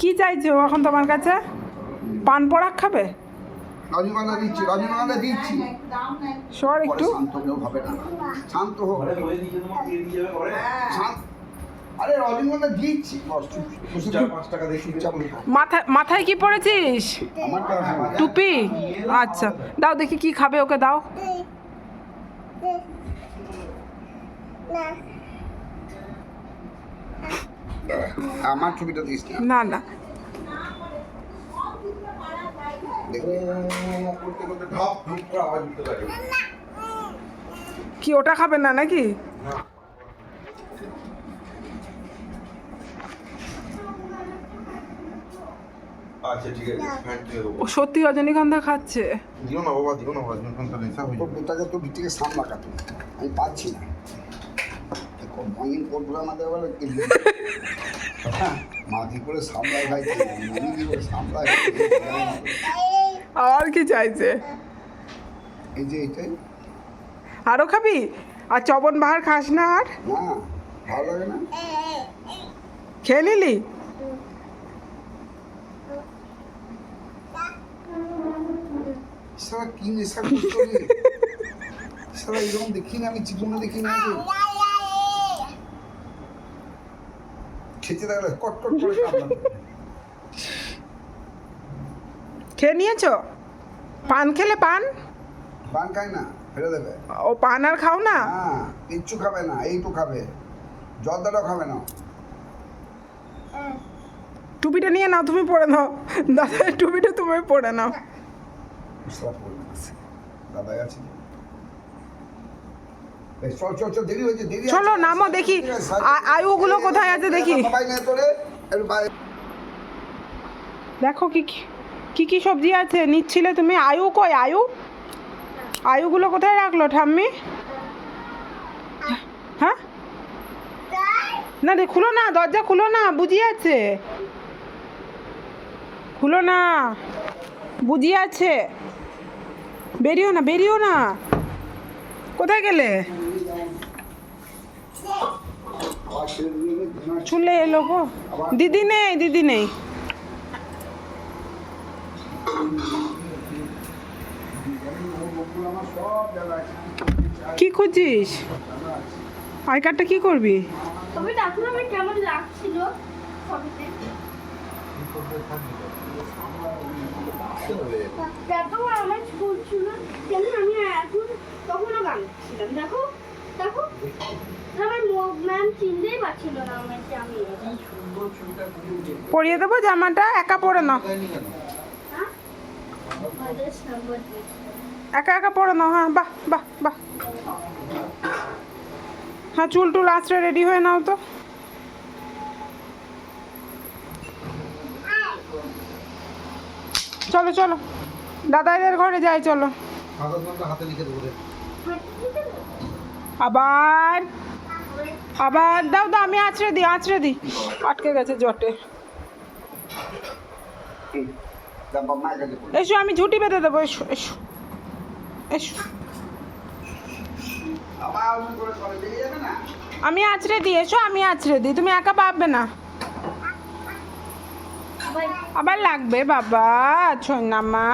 কি চাইছো এখন তোমার কাছে? পান পরাগ খাবে? রজনীগন্ধা দিচ্ছি রজনীগন্ধা দিচ্ছি। সর একটু। শান্ত কেউ হবে না। শান্ত হোক আরে রজনীগন্ধা দিচ্ছি। মাথায় মাথায় কি পরেছিস শোনো। টুপি? আচ্ছা। দাও দেখি কি খাবে ওকে দাও। আমার ছবিটা দিস না। না কি ওটা খাবেন না নাকি? আচ্ছা ঠিক আছে ফ্যান দিয়ে দেবো। ও সত্যি রজনীগন্ধা খাচ্ছে? দিও না বাবা দিও না রজনীকান্তটা নেশা হয়ে তোর যাবে তো ভিতরে সামলা কাটো আমি পাচ্ছি না। অনেক কোটগুলো আমাদের বলে মাঝি করে সামলায় ভাই কি সামলায়? আর কি চাইছে? এই যে এটাই। আরও খাবি? আর চবন বাহার খাস না আর? ভালো লাগে না? খেয়ে নিলি? সারা কি নেশা সারা এরকম দেখি না আমি জীবনে দেখি না খেতে থাকলে কট কট করে খেয়ে নিয়েছো? পান খেলে পান? পান খায় না ফেলে দেবে। ও পান আর খাও না? হ্যাঁ কিচ্ছু খাবে না এইটু খাবে। জর্দাটাও খাবে না। টুপিটা নিয়ে নাও তুমি পরে নাও। দাদা টুপিটা তুমি পরে নাও। দাদাই আছে চল চল চল দেরি হয়েছে দেরি চলো, আছে। নামো দেখি। আয়ুগুলো কোথায় আছে দেখি। দেখো কি কি- কি কি সবজি আছে নিচ্ছিলে তুমি? আয়ু কই আয়ু? আয়ুগুলো কোথায় রাখল ঠাম্মি? হ্যাঁ? না রে খুলো না দরজা খুলো না বুঝি আছে। খুলো না বুঝি আছে। বেরিও না বেরিও না। কোথায় গেলে? চলে এলো গো। দিদি নেই দিদি নেই। কি খুঁজিস আই কার্ডটা কি করবি? কেমন লাগছিল ছবিতে। দেখো আমার স্কুল ছিল কেন আমি এখন তখনও গান ছিলাম দেখো দেখো আমার ম্যাম চিনতেই পারছিল না আমার যে আমি পরিয়ে দেবো জামাটা একা পরে নাও। হ্যাঁ? একা একা পরে নাও হ্যাঁ বাহ বাহ বাহ। হ্যাঁ চুল টুল আঁচড়ে রেডি হয়ে নাও তো। চলো চলো। দাদাইদের ঘরে যাই চলো। আবার। আবার দাও দাও, আমি আঁচড়ে দিই আঁচড়ে দিই। আটকে গেছে জটে। এসো, আমি ঝুটি বেঁধে দেবো, এসো এসো। এসো। আমি আঁচড়ে দিই, এসো, আমি আঁচড়ে দিই। তুমি একা পাবে না। আবার লাগবে, বাবা ছন্না মা।